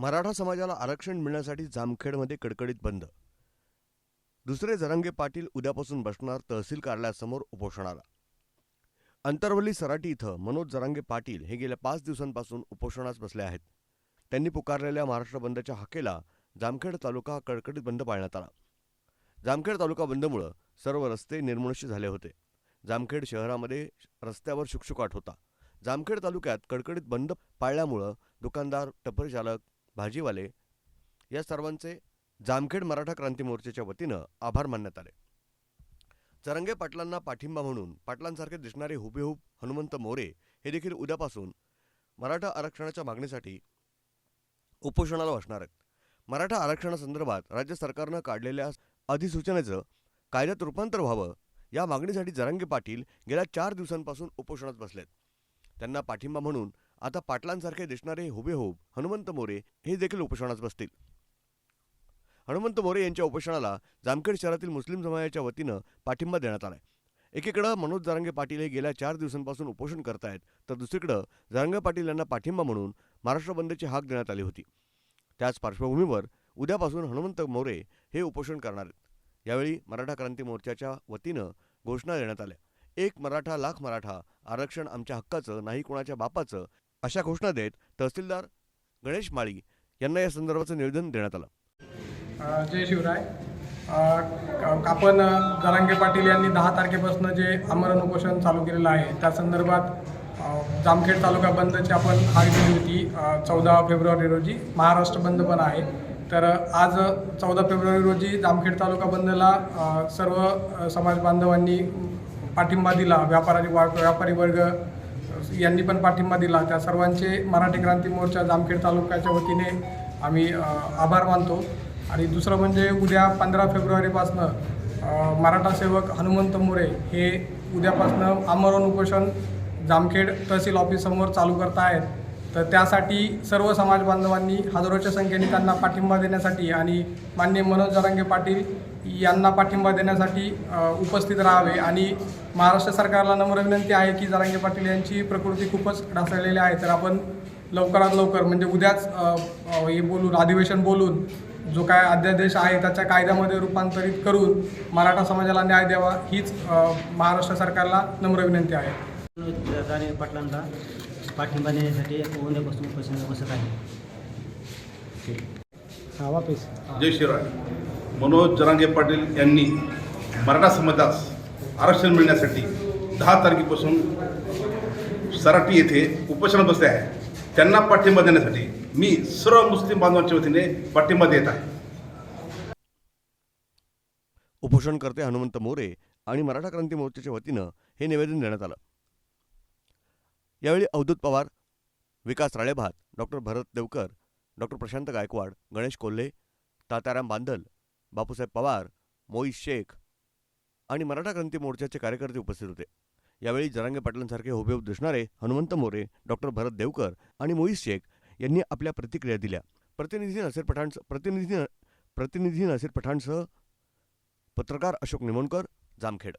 मराठा समाजाला आरक्षण मिळण्यासाठी जामखेडमध्ये कडकडीत बंद. दुसरे जरंगे पाटील उद्यापासून बसणार तहसील कार्यालयासमोर उपोषणाला. अंतरवली सराटी इथं मनोज जरांगे पाटील हे गेल्या पाच दिवसांपासून उपोषणास बसले आहेत. त्यांनी पुकारलेल्या महाराष्ट्र बंदच्या हाकेला जामखेड तालुका हा कडकडीत बंद पाळण्यात आला. जामखेड तालुका बंदमुळं सर्व रस्ते निर्मनुष्य झाले होते. जामखेड शहरामध्ये रस्त्यावर शुकशुकाट होता. जामखेड तालुक्यात कडकडीत बंद पाळल्यामुळं दुकानदार टपरचालक भाजीवाले या सर्वांचे जामखेड मराठा क्रांती मोर्चाच्या वतीनं आभार मानण्यात आले. चरंगे पाटलांना पाठिंबा म्हणून पाटलांसारखे दिसणारे हुबेहूब हनुमंत मोरे हे देखील उद्यापासून मराठा आरक्षणाच्या मागणीसाठी उपोषणाला बसणार आहेत. मराठा आरक्षणासंदर्भात राज्य सरकारनं काढलेल्या अधिसूचनेचं कायद्यात रूपांतर व्हावं या मागणीसाठी जरांगे पाटील गेल्या चार दिवसांपासून उपोषणात बसलेत. त्यांना पाठिंबा म्हणून आता पाटलांसारखे दिसणारे हुबेहूब हनुमंत मोरे हे देखील उपोषणात बसतील. हनुमंत मोरे यांच्या उपोषणाला जामखेड शहरातील मुस्लिम समाजाच्या वतीनं पाठिंबा देण्यात आलाय. एकीकडं मनोज जारंगे पाटील हे गेल्या चार दिवसांपासून उपोषण करतायत तर दुसरीकडं जारंगे पाटील यांना पाठिंबा म्हणून महाराष्ट्र बंदची हाक देण्यात आली होती. त्याच पार्श्वभूमीवर उद्यापासून हनुमंत मोरे हे उपोषण करणार आहेत. यावेळी मराठा क्रांती मोर्चाच्या वतीनं घोषणा देण्यात आल्या. एक मराठा लाख मराठा आरक्षण आमच्या हक्काचं नाही कुणाच्या बापाचं अशा घोषणा देत तहसीलदार गणेश माळी यांना या संदर्भाचं निवेदन देण्यात आलं. जय शिवराय. अ, आपण जरांगे पाटील यांनी दहा तारखेपासून जे आमरण उपोषण चालू केलेलं आहे त्या संदर्भात जामखेड तालुका बंदची आपण हाक दिली होती चौदा फेब्रुवारी रोजी. महाराष्ट्र बंद पण आहे. तर आज चौदा फेब्रुवारी रोजी जामखेड तालुका बंदला सर्व समाज बांधवांनी पाठिंबा दिला. व्यापारी वा- व्यापारी वर्ग यांनी पण पाठिंबा दिला. त्या सर्वांचे मराठी क्रांती मोर्चा जामखेड तालुक्याच्या वतीने आम्ही आभार मानतो. आणि दुसरं म्हणजे उद्या पंधरा फेब्रुवारीपासनं मराठा सेवक हनुमंत मोरे हे उद्यापासनं आमरण उपोषण जामखेड तहसील ऑफिससमोर चालू करत आहेत तर त्यासाठी सर्व समाज बांधवांनी हजारोच्या संख्येने त्यांना पाठिंबा देण्यासाठी आणि माननीय मनोज जरांगे पाटील यांना पाठिंबा देण्यासाठी उपस्थित राहावे. आणि महाराष्ट्र सरकारला नम्र विनंती आहे की जरांगे पाटील यांची प्रकृती खूपच ढासळलेली आहे. तर आपण लवकरात लवकर म्हणजे उद्याच हे बोलून अधिवेशन बोलून जो काय अध्यादेश आहे त्याच्या कायद्यामध्ये रूपांतरित करून मराठा समाजाला न्याय द्यावा हीच महाराष्ट्र सरकारला नम्र विनंती आहे. पाटलांना पाठिंबा देण्यासाठी उद्यापासून उपोषणाला बसत आहे. हा वापिस. जय शिवराय. मनोज जरांगे पाटील यांनी मराठा समाजास आरक्षण मिळण्यासाठी दहा तारखेपासून सराटी येथे उपोषण बसले आहे. त्यांना पाठिंबा देण्यासाठी मी सर्व मुस्लिम बांधवांच्या वतीने पाठिंबा देत आहे. उपोषणकर्ते हनुमंत मोरे आणि मराठा क्रांती मोर्चाच्या वतीनं हे निवेदन देण्यात आलं. यावेळी अवधूत पवार विकास राळेभात डॉक्टर भरत देवकर डॉक्टर प्रशांत गायकवाड गणेश कोल्हे तात्याराम बांदल बापूसाहेब पवार मोईस शेख आणि मराठा क्रांती मोर्चाचे कार्यकर्ते उपस्थित होते. यावेळी जरांगे पाटलांसारखे हुबेहूब दिसणारे हनुमंत मोरे डॉक्टर भरत देवकर आणि मोईस शेख यांनी आपल्या प्रतिक्रिया दिल्या. प्रतिनिधी नसीर पठाणसह प्रतिनिधी प्रतिनिधी नसीर पठाणसह पत्रकार अशोक निमोणकर जामखेड.